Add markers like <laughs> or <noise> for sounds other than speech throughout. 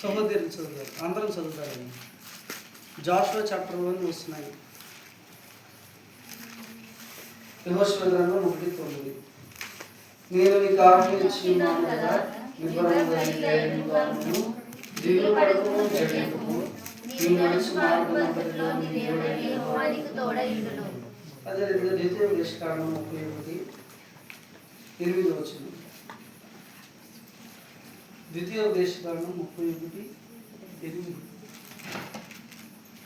సహోదరులు చదువుతారు అందరం చదువుతారండి జాషువా చాప్టర్ వన్ వస్తున్నాయి. యెహోషువ గ్రంథం ఒకటి తొమ్మిది. నేను నీకు ఆజ్ఞయించి ఉన్నాను అదే విధంగా ద్వితీయ నిష్కారణం ముప్పై ఒకటి ఎనిమిది వచ్చింది. ద్వితీయ విష్కారణం ముప్పై ఒకటి ఎనిమిది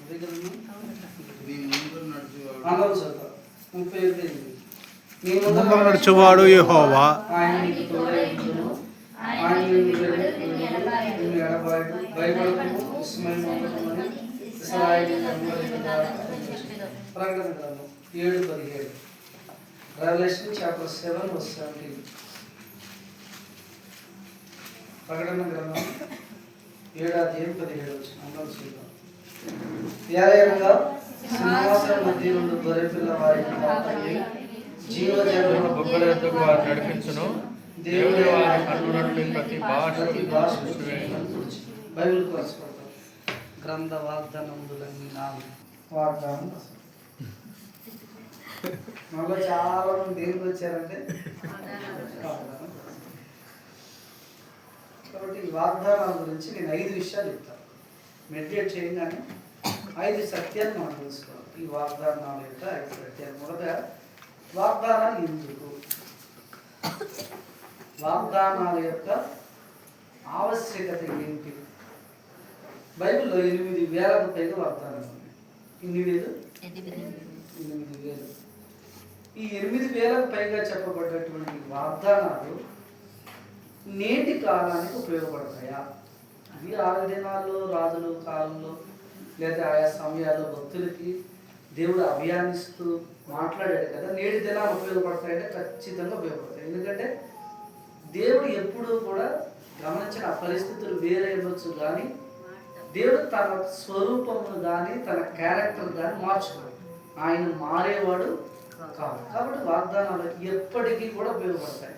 అదే కదమ్మా? నీ ముందు నడుచువాడు అందరం చదువుతాం ముప్పై ఒకటి ఎనిమిది నీ ముందు నడుచువాడు యెహోవా. ఆయన నీకు తోడై ఉండును. ఆయన నిన్ను వెలుగు నిన్ను ఎడబాయడు భయపడకుము విస్మయమొందకుమని ఇశ్రాయేలు వెంబడించుట ప్రకటన గ్రంథం ఏడు పదిహేడు Revelation chapter seven verse seventeen ప్రకటన గ్రంథం ఏడు అధ్యాయం పదిహేడు వచ్చిన అందరం చూద్దాం. ఏలయనగా సింహాసనం మధ్య నుండి గొర్రెపిల్ల వారికి జీవజల బొగ్గల ఎద్దుకు వారు నడిపించును. దేవుడి వారి కన్నునట్లు ప్రతి భాష ప్రతి భాష బైబిల్ రాసుకుంటాం గ్రంథ వాగ్దానములన్నీ నాలుగు వాగ్దానం <laughs> మళ్ళీ చాలా మంది దేనికి వచ్చారంటే. కాబట్టి ఈ వాగ్దానాల గురించి నేను ఐదు విషయాలు చెప్తాను. మెడిటేట్ చేయగానే ఐదు సత్యాన్ని మనం తెలుసుకోవాలి. ఈ వాగ్దానాల యొక్క ఐదు సత్యాలు. మొదట వాగ్దానాలు ఎందుకు? వాగ్దానాల యొక్క ఆవశ్యకత ఏంటి? బైబిల్లో ఎనిమిది వేలకు పైగా వాగ్దానాలు ఉన్నాయి. ఇన్ని వేలు? ఎనిమిది వేలు. ఈ ఎనిమిది వేలకు పైగా చెప్పబడ్డటువంటి వాగ్దానాలు నేటి కాలానికి ఉపయోగపడతాయా? అది ఆ దినాల్లో రాజులు కాలంలో లేదా ఆయా సమయాల్లో భక్తులకి దేవుడు అభియానిస్తూ మాట్లాడాడు కదా నేటి దినాలు ఉపయోగపడతాయంటే ఖచ్చితంగా ఉపయోగపడతాయి. ఎందుకంటే దేవుడు ఎప్పుడూ కూడా గమనించిన పరిస్థితులు వేరే ఇవ్వచ్చు కానీ దేవుడు తన స్వరూపమును కానీ తన క్యారెక్టర్ కానీ మార్చుకోడు. ఆయన మారేవాడు కాదు కాబట్టి వాగ్దానాలు ఎప్పటికీ కూడా ఉపయోగపడతాయి.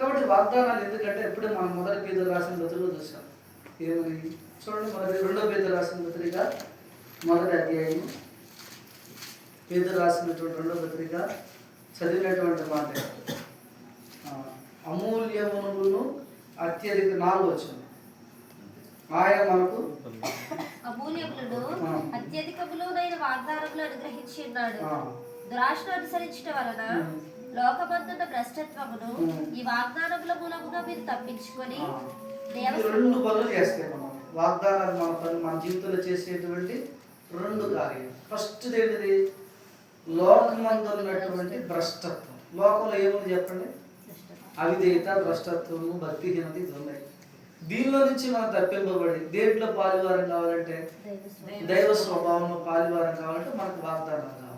కాబట్టి వాగ్దానాలు ఎందుకంటే ఎప్పుడు మనం మొదటి పేద రాసిన పత్రిక చూసాం ఏమని? చూడండి మొదటి రెండో పేద రాసిన పత్రిక మొదటి అధ్యాయం పేద రాసినటువంటి రెండో పత్రిక చదివినటువంటి మాట అమూల్యమును అత్యధిక నాలుగు వచ్చింది ఆయన మనకు అమూల్యములను ఆ. అత్యధికములైన వాగ్దానములు అనుగ్రహించి ఉన్నాడు. దురాశను అనుసరించడం వలన లోకమందున్న భ్రష్టత్వమును. ఈ వాగ్దానముల మూలముగా మీరు తప్పించుకొని రెండు పనులు చేస్తాయి మనం. వాగ్దానాలు మన పని మన జీవితంలో చేసేటువంటి రెండు కార్యాలు. ఫస్ట్ ఏంటిది? లోకమందు ఉన్నటువంటి భ్రష్టత్వం. లోకంలో ఏముంది చెప్పండి? అవిధేయత భ్రష్టత్వము భక్తిహీనత ఇది ఉన్నాయి దీనిలో నుంచి మనం తప్పింపబడి దేంట్లో పాలువారం కావాలంటే? దైవ స్వభావంలో పాలువారం కావాలంటే మనకు వాగ్దానాలు కావాలి.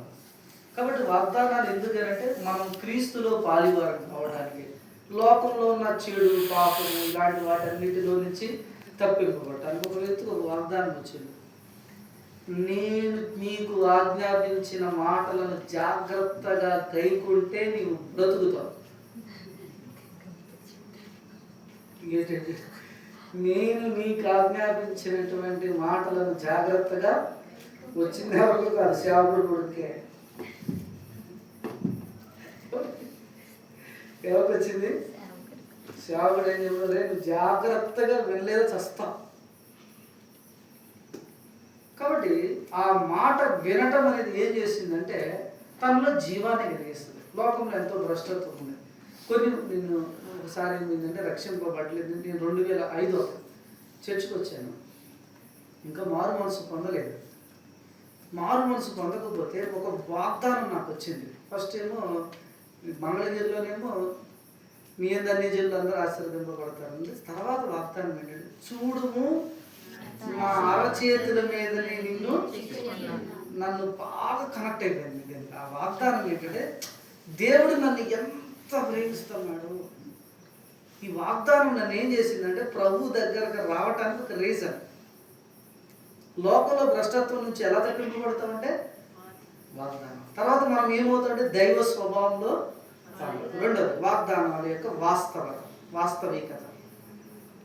కాబట్టి వాగ్దానాలు ఎందుకంటే మనం క్రీస్తులో పాలివారం కావడానికి. లోకంలో ఉన్న చెడు పాపము ఇలాంటి వాటన్నిటిలో నుంచి తప్పింపబడటానికి ఒక వ్యక్తికి ఒక వాగ్దానం వచ్చింది. నేను నీకు ఆజ్ఞాపించిన మాటలను జాగ్రత్తగా కైకుంటే నీవు బ్రతుకుతావు. ఏంటంటే నేను నీకు ఆజ్ఞాపించినటువంటి మాటలను జాగ్రత్తగా వచ్చింది ఎవరికి కాదు సేవకుడు కొడుకే. ఎవరికి వచ్చింది సేవకుడు ఏం చెప్పారు నువ్వు జాగ్రత్తగా వెళ్ళేదో చస్తావు కాబట్టి ఆ మాట వినటం అనేది ఏం చేసిందంటే తనలో జీవాన్ని కలిగిస్తుంది. లోకంలో ఎంతో భ్రష్టత్వం ఉంది. కొన్ని నేను ఒకసారి ఏమైందంటే రక్షింపబడలేదు. నేను రెండు వేల ఐదు చర్చికి వచ్చాను ఇంకా మారు మనసు పొందలేదు. మారు మనసు పొందకపోతే ఒక వాగ్దానం నాకు వచ్చింది. ఫస్ట్ ఏమో మంగళగిరిలోనేమో మీ అందరి జిల్లా అందరూ ఆశీర్వదింపబడతారు. తర్వాత వాగ్దానం ఏంటంటే చూడుము మా అరచేతుల మీదనే నిన్ను నన్ను బాగా కనెక్ట్ అయిపోయింది ఆ వాగ్దానం ఏంటంటే దేవుడు నన్ను ఎంత ప్రేమిస్తున్నాడు? ఈ వాగ్దానం నన్ను ఏం చేసిందంటే ప్రభు దగ్గరకు రావటానికి ఒక రీజన్ లోకంలో భ్రష్టత్వం నుంచి ఎలా తప్పింపబడతామంటే వాగ్దానం. తర్వాత మనం ఏమవుతామంటే దైవ స్వభావంలో రెండవ రెండవది వాగ్దానాల యొక్క వాస్తవత వాస్తవికత.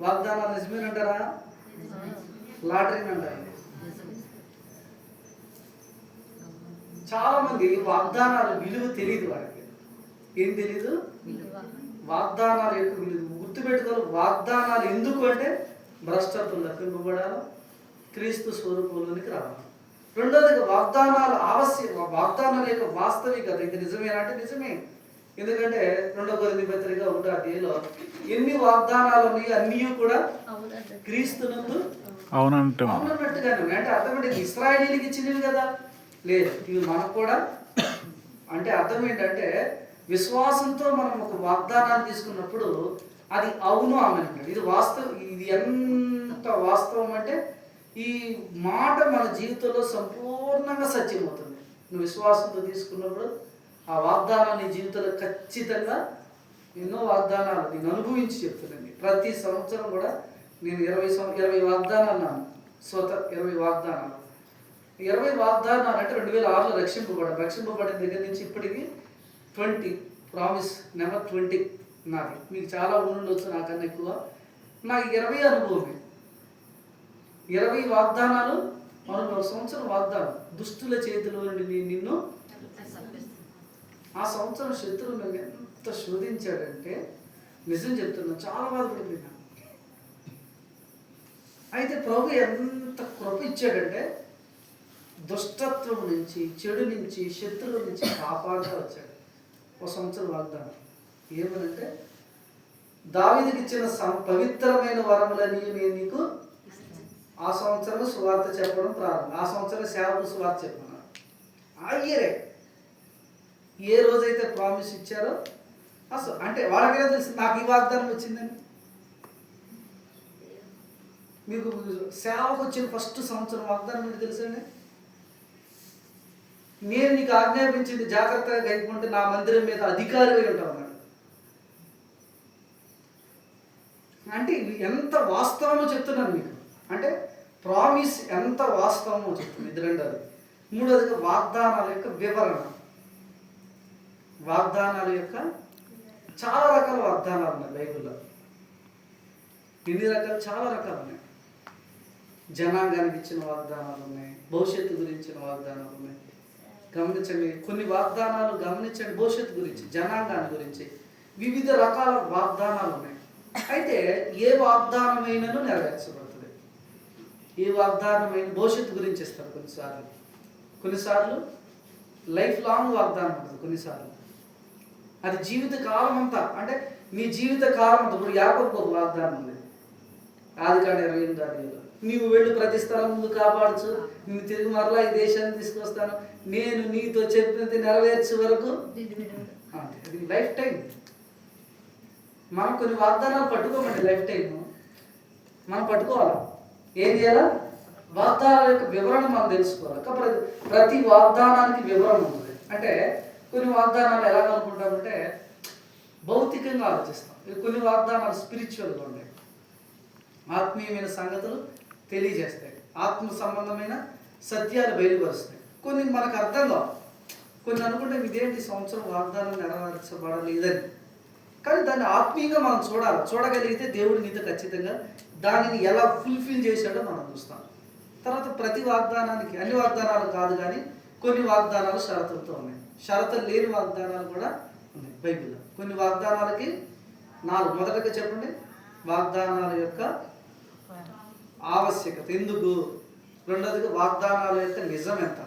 వాగ్దానాలు నిజమేనంటారా? లాటరీని అంటారు చాలా మంది వాగ్దానాల విలువ తెలియదు వారికి ఏం తెలీదు? వాగ్దానాల యొక్క విలువ. గుర్తుపెట్టుకోవాలి వాగ్దానాలు ఎందుకు అంటే భ్రష్టత్వం తప్పింపబడాలి క్రీస్తు స్వరూపంలోనికి రావాలి. రెండోది వాగ్దానాలు ఆవశ్యక వాగ్దానాల యొక్క వాస్తవికత. ఇది నిజమేనా అంటే నిజమే. ఎందుకంటే రెండో కొరింది పత్రిక ఒకటో అధ్యాయంలో ఎన్ని వాగ్దానాలు ఉన్నాయో అన్నీ కూడా క్రీస్తునందు అవునంటాం. అవునన్నట్టుగానే ఉన్నాయి. అంటే అర్థం ఏంటి? ఇస్రాయేలీకి ఇచ్చినవి కదా? లేదు. ఇవి మనకు కూడా అంటే అర్థం ఏంటంటే విశ్వాసంతో మనం ఒక వాగ్దానాన్ని తీసుకున్నప్పుడు అది అవును ఆమె ఇది వాస్తవం ఇది ఎంత వాస్తవం అంటే ఈ మాట మన జీవితంలో సంపూర్ణంగా సత్యమవుతుంది. నువ్వు విశ్వాసంతో తీసుకున్నప్పుడు ఆ వాగ్దానాన్ని జీవితంలో ఖచ్చితంగా ఎన్నో వాగ్దానాలు నేను అనుభవించి చెప్తున్నాను. ప్రతి సంవత్సరం కూడా నేను ఇరవై సం ఇరవై వాగ్దానాలు అన్నాను. స్వత ఇరవై వాగ్దానాలు. ఇరవై వాగ్దానాలు అంటే రెండు వేల ఆరులో రక్షింపబడ్డాను రక్షింపబడిన దగ్గర నుంచి ఇప్పటికి ట్వంటీ ప్రామిస్ నెంబర్ ట్వంటీ నాది. మీకు చాలా ఉండొచ్చు నాకన్నా ఎక్కువ. నాకు ఇరవై అనుభవమే. ఇరవై వాగ్దానాలు మనం ఒక సంవత్సరం వాగ్దానం. దుష్టుల చేతిలో నుండి నేను నిన్ను ఆ సంవత్సరం శత్రువు నన్ను ఎంత శోధించాడంటే నిజం చెప్తున్నా చాలా బాధపడిపోయినా. అయితే ప్రభు ఎంత కృప ఇచ్చాడంటే దుష్టత్వం నుంచి చెడు నుంచి శత్రువుల నుంచి కాపాడుతూ వచ్చాడు. ఒక సంవత్సరం వాగ్దానం. ఏమనంటే దావిదికి ఇచ్చిన సం- పవిత్రమైన వరములని నేను నీకు ఆ సంవత్సరం సువార్త చెప్పడం ప్రారంభం. ఆ సంవత్సరం సేవకు సువార్త చెప్పమన్నారు. ఆ ఇయరే ఏ. రోజైతే ప్రామిస్ ఇచ్చారో అసలు అంటే వాళ్ళకే తెలుసు? నాకు ఈ వాగ్దానం వచ్చిందని. మీకు సేవకు వచ్చిన ఫస్ట్ సంవత్సరం వాగ్దానం ఏంటి తెలుసండి నేను నీకు ఆజ్ఞాపించింది జాగ్రత్తగా గైకుంటే నా మందిరం మీద అధికారి ఉంటావు అంటే ఎంత వాస్తవమో చెప్తున్నాను మీకు. అంటే ప్రామిస్ ఎంత వాస్తవమో చెప్తుంది ఇది రెండోది. మూడోదిగా వాగ్దానాల యొక్క వివరణ. వాగ్దానాల యొక్క చాలా రకాల వాగ్దానాలు ఉన్నాయి బైబిల్లో. ఎన్ని రకాలు? చాలా రకాలు ఉన్నాయి. జనాంగానికి ఇచ్చిన వాగ్దానాలు ఉన్నాయి భవిష్యత్తు గురించిన వాగ్దానాలు ఉన్నాయి. గమనించండి కొన్ని వాగ్దానాలు గమనించండి భవిష్యత్తు గురించి జనాంగాన్ని గురించి. వివిధ రకాల వాగ్దానాలు ఉన్నాయి. అయితే ఏ వాగ్దానమైనను నెరవేర్చబడదు? ఏ వాగ్దానమైన భవిష్యత్తు గురించి ఇస్తారు కొన్నిసార్లు. కొన్నిసార్లు లైఫ్ లాంగ్ వాగ్దానం ఉంటుంది కొన్నిసార్లు. అది జీవిత కాలం అంతా అంటే మీ జీవిత కాలం అంతా ఇప్పుడు యాకోబుకు ఒక వాగ్దానం ఉంది. ఆది కాడ ఇరవై ఎనిమిది నీవు వెళ్ళి ప్రతి స్థలం ముందు కాపాడచ్చు నేను తిరిగి మరలా ఈ దేశాన్ని తీసుకొస్తాను నేను నీతో చెప్పినది నెరవేర్చే వరకు. అది లైఫ్ టైం మనం కొన్ని వాగ్దానాలు పట్టుకోమండి లైఫ్ టైం మనం పట్టుకోవాలా? ఏం చేయాలా? వాగ్దానాల యొక్క వివరణ మనం తెలుసుకోవాలి. కాబట్టి ప్రతి వాగ్దానానికి వివరణ ఉంటుంది. అంటే కొన్ని వాగ్దానాలు ఎలా అనుకుంటామంటే భౌతికంగా ఆలోచిస్తాం. కొన్ని వాగ్దానాలు స్పిరిచువల్గా ఉంటాయి. ఆత్మీయమైన సంగతులు తెలియజేస్తాయి. ఆత్మ సంబంధమైన సత్యాలు బయలుపరుస్తాయి. కొన్ని మనకు అర్థం కావు. కొన్ని అనుకుంటే ఇదేంటి సంవత్సరం వాగ్దానం నెరవేర్చబడలేదని. కానీ దాన్ని ఆత్మీయంగా మనం చూడాలి. చూడగలిగితే దేవుడి మీద ఖచ్చితంగా దానిని ఎలా ఫుల్ఫిల్ చేశాడో మనం చూస్తాం. తర్వాత ప్రతి వాగ్దానానికి అన్ని వాగ్దానాలు కాదు కానీ కొన్ని వాగ్దానాలు షరతులతో ఉన్నాయి. షరతులు లేని వాగ్దానాలు కూడా ఉన్నాయి బైబిల్లో. కొన్ని వాగ్దానాలకి నాలుగు. మొదటగా చెప్పండి. వాగ్దానాల యొక్క ఆవశ్యకత ఎందుకు? రెండోదిగా వాగ్దానాల యొక్క నిజం ఎంత?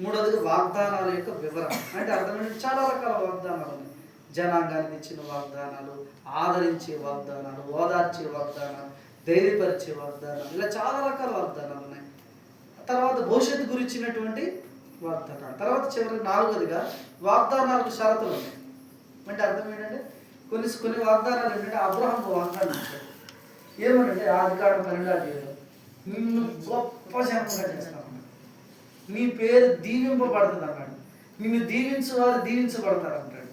మూడోదిగా వాగ్దానాల యొక్క వివరణ. అంటే అర్థమైంది. చాలా రకాల వాగ్దానాలు ఉన్నాయి. జనాంగానికి ఇచ్చిన వాగ్దానాలు ఆదరించే వాగ్దానాలు ఓదార్చే వాగ్దానాలు ధైర్యపరిచే వాగ్దానాలు ఇలా చాలా రకాల వాగ్దానాలు ఉన్నాయి. తర్వాత భవిష్యత్తు గురించినటువంటి వాగ్దానాలు. తర్వాత చివరికి నాలుగోదిగా వాగ్దానాలకు షరతులు ఉన్నాయి. అంటే అర్థం ఏంటంటే కొన్ని కొన్ని వాగ్దానాలు ఏంటంటే అబ్రహం వాగ్దానం ఇచ్చాడు ఏమనంటే ఆది పన్నెండు నిన్ను గొప్ప జనంగా చేస్తాను నీ పేరు దీవింపబడుతుంది అన్నాడు. నిన్ను దీవించు వారు దీవించబడతారు అంటాడు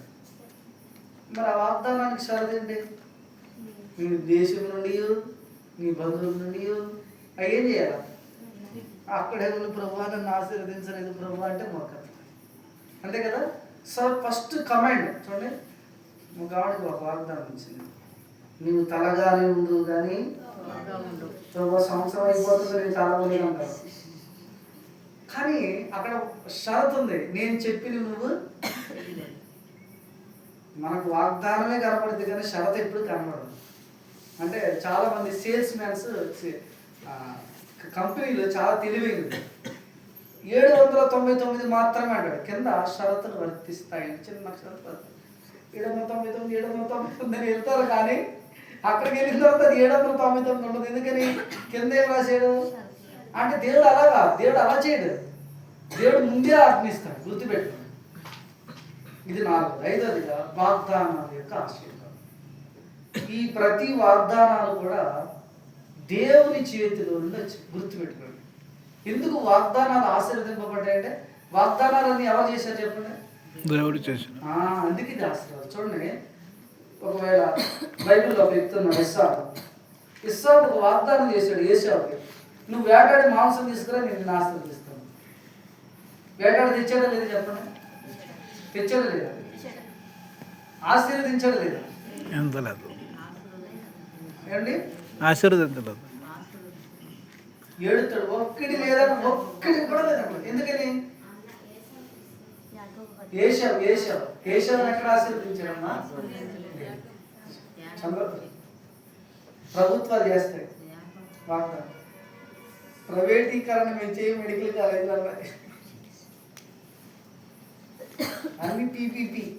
మరి ఆ వాగ్దానానికి సరదండి నీ దేశం నుండి నీ బంధువుల నుండి అయ్యేం ఏం చేయాలి? అక్కడే ఉన్న ప్రభు నన్ను ఆశీర్వదించలేదు. ప్రభు అంటే మోకం అంతే కదా? సో ఫస్ట్ కమాండ్ చూడండి. ఒక ఆవిడకి ఒక వాగ్దానం ఇచ్చింది. నువ్వు తలగానే ఉండు కానీ ఒక సంవత్సరం అయిపోతుంది నేను తల అంటారు. కానీ అక్కడ షరతు ఉంది. నేను చెప్పిన నువ్వు మనకు వాగ్దానమే కనపడుద్ది కానీ షరత ఎప్పుడు కనపడదు. అంటే చాలా మంది సేల్స్ మ్యాన్స్ కంపెనీలు చాలా తెలివైనది ఏడు వందల తొంభై తొమ్మిది మాత్రమే అంటాడు. కింద షరతులు వర్తిస్తాయి చిన్న షరతు ఏడు వందల తొంభై తొమ్మిది ఏడు వందల తొంభై తొమ్మిది వెళ్తారు కానీ అక్కడికి వెళ్ళిన తర్వాత అది ఏడు వందల తొంభై తొమ్మిది ఉండదు. ఎందుకని? కింద ఏం రాశాడు? అంటే దేవుడు అలాగా దేవుడు అలా చేయడు. దేవుడు ముందే ఆజ్ఞిస్తాడు. గుర్తుపెట్టు ఇది నాలుగు ఐదోదిగా వాగ్దానాల యొక్క ఆశీర్వాదం. ఈ ప్రతి వాగ్దానాలు కూడా దేవుని చేతిలో నుండి వచ్చి గుర్తుపెట్టుకోండి. ఎందుకు వాగ్దానాలు ఆశీర్వదింపబడ్డాయంటే వాగ్దానాలన్నీ ఎవరు చేశారు చెప్పండి? దేవుడు ఆ, అందుకే ఇది ఆశీర్వాదం. చూడండి ఒకవేళ బైబిల్లో ఒక చెప్తున్నాడు ఇస్సాకు. ఇస్సాకు ఒక వాగ్దానం చేశాడు ఏసావుకి నువ్వు వేటాడి మాంసం తీసుకురా నేను ఆశీర్వదిస్తాను. వేటాడి తెచ్చాడా లేదా చెప్పండి? తెచ్చాడా లేదా ఆశీర్వదించాడా లేదా ఏమండి? ఆశీర్వదించలేదు. ఏడుతాడు. ఒక్కటి లేదా ఒక్కటి కూడా లేదన్నమాట ఎందుకని? ఏషావు ఏషావు. ఏషావు ఎక్కడ ఆశీర్వదించాడమ్మా చంద్ర ప్రభుత్వాలు చేస్తాయి. వాగ్దానం. ప్రైవేటీకరణ మేము చేయ మెడికల్ కాలేజీలలో అన్ని పీపీపీ.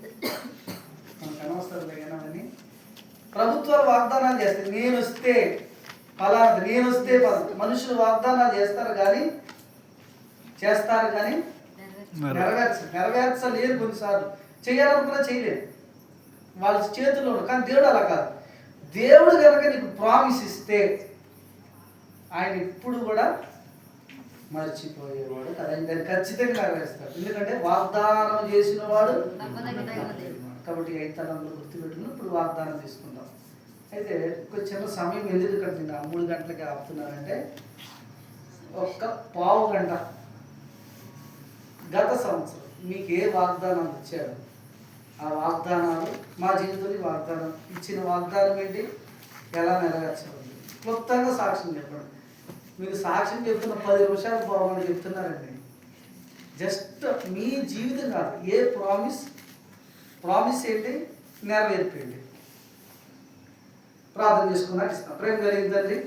మనకు అనవసరం కానీ ప్రభుత్వాలు వాగ్దానాలు చేస్తాయి. నేను వస్తే ఫలానా నేను వస్తే. మనుషులు వాగ్దానాలు చేస్తారు కానీ చేస్తారు కానీ నెరవేర్చ నెరవేర్చలేరు కొన్నిసార్లు. చేయాలనుకున్నా చేయలేరు. వాళ్ళ చేతుల్లో. కానీ దేవుడు అలా కాదు. దేవుడు కనుక నీకు ప్రామిస్ ఇస్తే ఆయన ఎప్పుడు కూడా మర్చిపోయేవాడు కదా. దాన్ని ఖచ్చితంగా నెరవేరుస్తాడు ఎందుకంటే వాగ్దానం చేసిన వాడు కాబట్టి ఐదు తలంలో గుర్తుపెట్టుకుని ఇప్పుడు వాగ్దానం తీసుకుందాం. అయితే ఒక చిన్న సమయం ఎందుకు ఇక్కడ నేను మూడు గంటలకి ఆపుతున్నానంటే ఒక్క పావు గంట గత సంవత్సరం మీకు ఏ వాగ్దానాలు ఇచ్చారు? ఆ వాగ్దానాలు మా జీవితంలో వాగ్దానం ఇచ్చిన వాగ్దానం ఏంటి? ఎలా నెరవేర్చబడింది? క్లుప్తంగా సాక్ష్యం చెప్పండి. మీరు సాక్ష్యం చెప్తున్న పది నిమిషాలు బాగుంది చెప్తున్నారండి. జస్ట్ మీ జీవితం కాదు ఏ ప్రామిస్ ప్రామిస్ ఏంటి? నెరవేర్పండి ప్రార్థన చేసుకున్నాక ఇస్తాం. ప్రేమ కలిగిందండి.